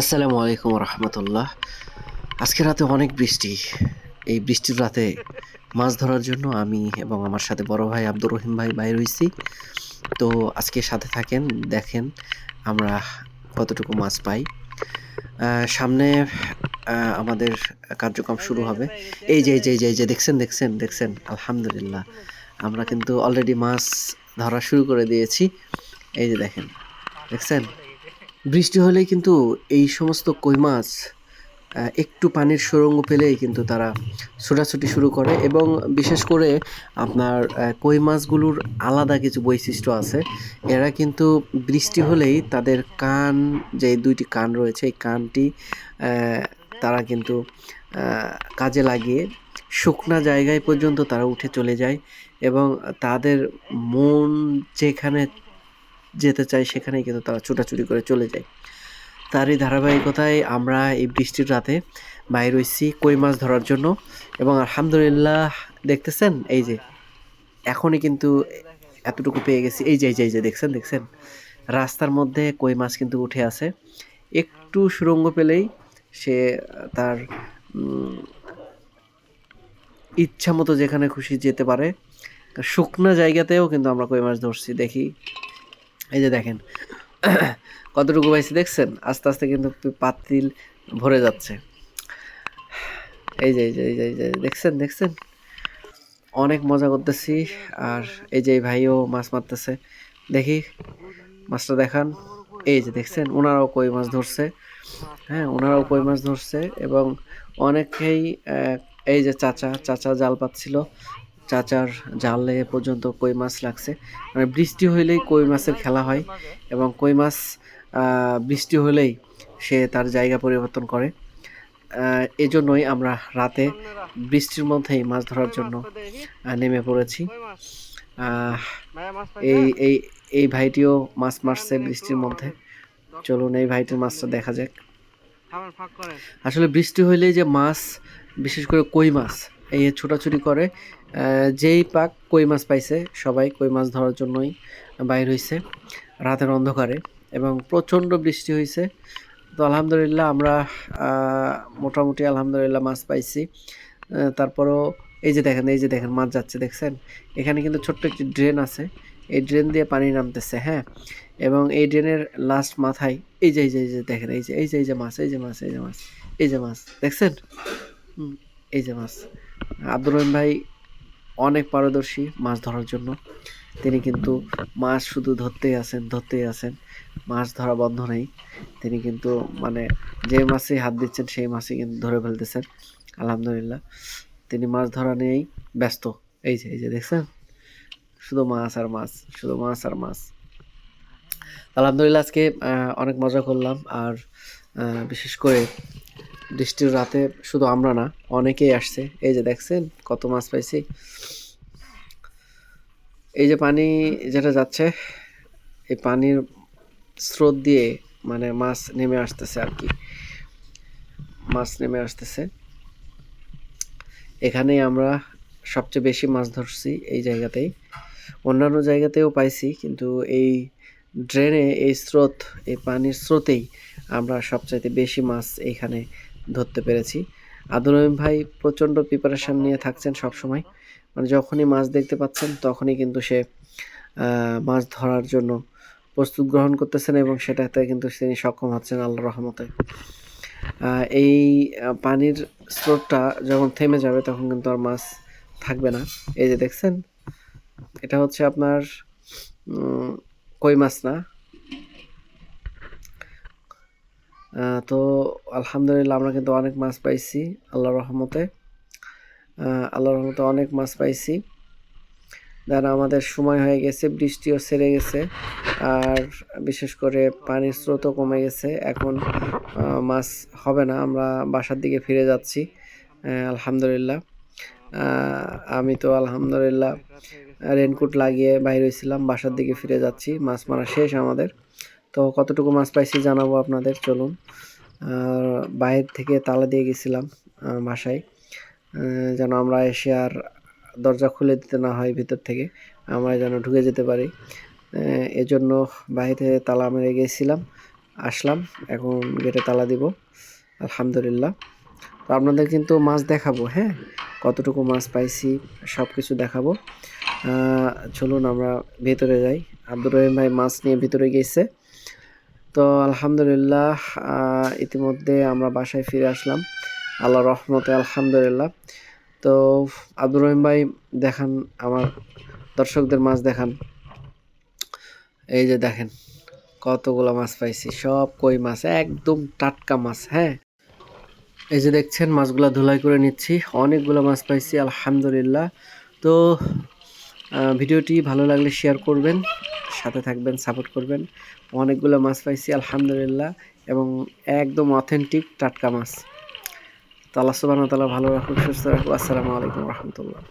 আসসালামু আলাইকুম রহমতুল্লাহ। আজকে রাতে অনেক বৃষ্টি। এই বৃষ্টির রাতে মাছ ধরার জন্য আমি এবং আমার সাথে বড় ভাই আব্দুর রহিম ভাই বাইর হয়েছি তো আজকে সাথে থাকেন, দেখেন আমরা কতটুকু মাছ পাই। সামনে আমাদের কার্যক্রম শুরু হবে। এই যে যে যে যে, দেখছেন দেখছেন দেখছেন, আলহামদুলিল্লাহ। আমরা কিন্তু অলরেডি মাছ ধরা শুরু করে দিয়েছি। এই যে দেখেন, দেখছেন? বৃষ্টি হলেই কিন্তু এই সমস্ত কই মাছ একটু পানির সুরঙ্গ পেলেই কিন্তু তারা ছোটাছুটি শুরু করে এবং বিশেষ করে আপনার কই মাছগুলোর আলাদা কিছু বৈশিষ্ট্য আছে। এরা কিন্তু বৃষ্টি হলেই তাদের কান, যে দুইটি কান রয়েছে, এই কানটি তারা কিন্তু কাজে লাগিয়ে শুকনা জায়গায় পর্যন্ত তারা উঠে চলে যায় এবং তাদের মন যেখানে যেতে চায়, সেখানেই কিন্তু তারা ছোটাছুটি করে চলে যায়। তারই ধারাবাহিকতায় আমরা এই বৃষ্টির রাতে বাইর হইছি কই মাছ ধরার জন্য এবং আলহামদুলিল্লাহ দেখতেছেন? এই যে, এখনই কিন্তু এতটুকু পেয়ে গেছি। এই যে এই যে এই যে, দেখছেন দেখছেন? রাস্তার মধ্যে কই মাছ কিন্তু উঠে আছে। একটু সুরঙ্গ পেলেই সে তার ইচ্ছা মতো যেখানে খুশি যেতে পারে, শুকনো জায়গাতেও কিন্তু আমরা কই মাছ ধরছি। দেখি এই যে দেখেন, কতটুকু পাইছি দেখছেন? আস্তে আস্তে কিন্তু পাতিল ভরে যাচ্ছে। এই যে এই যে এই যে এই যে, দেখছেন দেখছেন? অনেক মজা করতেছি। আর এই যে ভাইও মাছ মারতেছে। দেখি, মাছটা দেখান। এই যে দেখছেন, ওনারাও কই মাছ ধরছে। হ্যাঁ ওনারাও কই মাছ ধরছে এবং অনেকেই এই যে চাচা চাচা জাল পাচ্ছিল। চাচার জালে পর্যন্ত কই মাছ লাগছে। মানে বৃষ্টি হইলেই কই মাছের খেলা হয় এবং কই মাছ বৃষ্টি হলেই সে তার জায়গা পরিবর্তন করে। এজন্যই আমরা রাতে বৃষ্টির মধ্যেই মাছ ধরার জন্য নেমে পড়েছি। এই এই এই ভাইটিও মাছ মারছে বৃষ্টির মধ্যে। চলুন এই ভাইটির মাছটা দেখা যাক। আসলে বৃষ্টি হইলেই যে মাছ, বিশেষ করে কই মাছ এই ছোটাছুটি করে যেই পাক কই মাছ পাইছে, সবাই কই মাছ ধরার জন্যই বাইর হইছে রাতের অন্ধকারে এবং প্রচণ্ড বৃষ্টি হয়েছে তো আলহামদুলিল্লাহ আমরা মোটামুটি আলহামদুলিল্লাহ মাছ পাইছি। তারপরও এই যে দেখেন, এই যে দেখেন মাছ যাচ্ছে, দেখছেন? এখানে কিন্তু ছোট্ট একটি ড্রেন আছে। এই ড্রেন দিয়ে পানি নামতেছে হ্যাঁ? এবং এই ড্রেনের লাস্ট মাথায়, এই যে এই যে এই যে দেখেন, এই যে এই যে এই যে মাছ, এই যে মাছ, এই যে মাছ, এই যে মাছ, দেখছেন? এই যে মাছ। আব্দুর রহিম ভাই অনেক পারদর্শী মাছ ধরার জন্য। তিনি কিন্তু মাছ শুধু ধরতেই আছেন ধরতেই আছেন মাছ ধরা বন্ধ নেই। তিনি কিন্তু মানে যে মাছে হাত দিচ্ছেন, সেই মাছই কিন্তু ধরে ফেলতেছেন। আলহামদুলিল্লাহ। তিনি মাছ ধরা নিয়েই ব্যস্ত। এই যে এই যে দেখছেন? শুধু মাছ আর মাছ, শুধু মাছ আর মাছ। আলহামদুলিল্লাহ আজকে অনেক মজা করলাম। আর বিশেষ করে বৃষ্টির রাতে শুধু আমরা না, অনেকেই আসছে। এই যে দেখছেন কত মাছ পাইছি। এই যে পানি যেটা যাচ্ছে, এই পানির স্রোত দিয়ে মানে মাছ নেমে আসতেছে আর কি। মাছ নেমে আসতেছে। এখানেই আমরা সবচেয়ে বেশি মাছ ধরছি এই জায়গাতেই। অন্যান্য জায়গাতেও পাইছি, কিন্তু এই ড্রেনে এই স্রোত, এই পানির স্রোতেই আমরা সবচাইতে বেশি মাছ এইখানে ধরতে পেরেছি। আদুল রহিম ভাই প্রচণ্ড প্রিপারেশন নিয়ে থাকছেন সব সময় মানে যখনই মাছ দেখতে পাচ্ছেন, তখনই কিন্তু সে মাছ ধরার জন্য প্রস্তুত গ্রহণ করতেছেন এবং সেটাতে কিন্তু তিনি সক্ষম হচ্ছেন আল্লাহ রহমতে। এই পানির স্রোতটা যখন থেমে যাবে, তখন কিন্তু আর মাছ থাকবে না। এই যে দেখছেন, এটা হচ্ছে আপনার কই মাছ না? তো আলহামদুলিল্লাহ আমরা কিন্তু অনেক মাছ পাইছি আল্লাহর রহমতে। আহ, আল্লাহর রহমতে অনেক মাছ পাইছি। দেন আমাদের সময় হয়ে গেছে বৃষ্টিও সেরে গেছে আর বিশেষ করে পানির স্রোতও কমে গেছে। এখন মাছ হবে না আমরা বাসার দিকে ফিরে যাচ্ছি আলহামদুলিল্লাহ। আমি তো আলহামদুলিল্লাহ রেনকোট লাগিয়ে বাইরে হয়েছিলাম বাসার দিকে ফিরে যাচ্ছি মাছ মারা শেষ আমাদের। তো কতটুকু মাছ পাইছি জানাব আপনাদের, চলুন। আর বাইরে থেকে তালা দিয়ে গেছিলাম বাসায়। যেন আমরা এসে আর দরজা খুলে দিতে না হয় ভিতর থেকে, আমরা যেন ঢুকে যেতে পারি। এজন্য বাইরে তালা মেরে গেছিলাম, আসলাম, এখন গেটে তালা দিব, আলহামদুলিল্লাহ। তো আপনাদের কিন্তু মাছ দেখাবো হ্যাঁ? কতটুকু মাছ পাইছি সব কিছু দেখাবো চলুন আমরা ভেতরে যাই। আব্দুর রহিম ভাই মাছ নিয়ে ভিতরে গেছে। তো আলহামদুলিল্লাহ ইতিমধ্যে আমরা বাসায় ফিরে আসলাম। আল্লাহ রহমতে, আলহামদুলিল্লাহ। তো আব্দুর রহিম ভাই, দেখান আমার দর্শকদের মাছ দেখান। এই যে দেখেন, কতগুলো মাছ পাইছি। সব কই মাছ, একদম টাটকা মাছ হ্যাঁ? এই যে দেখছেন, মাছগুলো ধুলাই করে নিচ্ছি। অনেকগুলো মাছ পাইছি, আলহামদুলিল্লাহ। তো ভিডিওটি ভালো লাগলে শেয়ার করবেন। সাথে থাকবেন সাপোর্ট করবেন। অনেকগুলো মাছ পাইছি, আলহামদুলিল্লাহ, এবং একদম অথেন্টিক টাটকা মাছ। তো আল্লাহ সুবাহ তালা ভালো রাখুক, সুস্থ রাখুক। আসসালামু আলাইকুম রহমতুল্লাহ।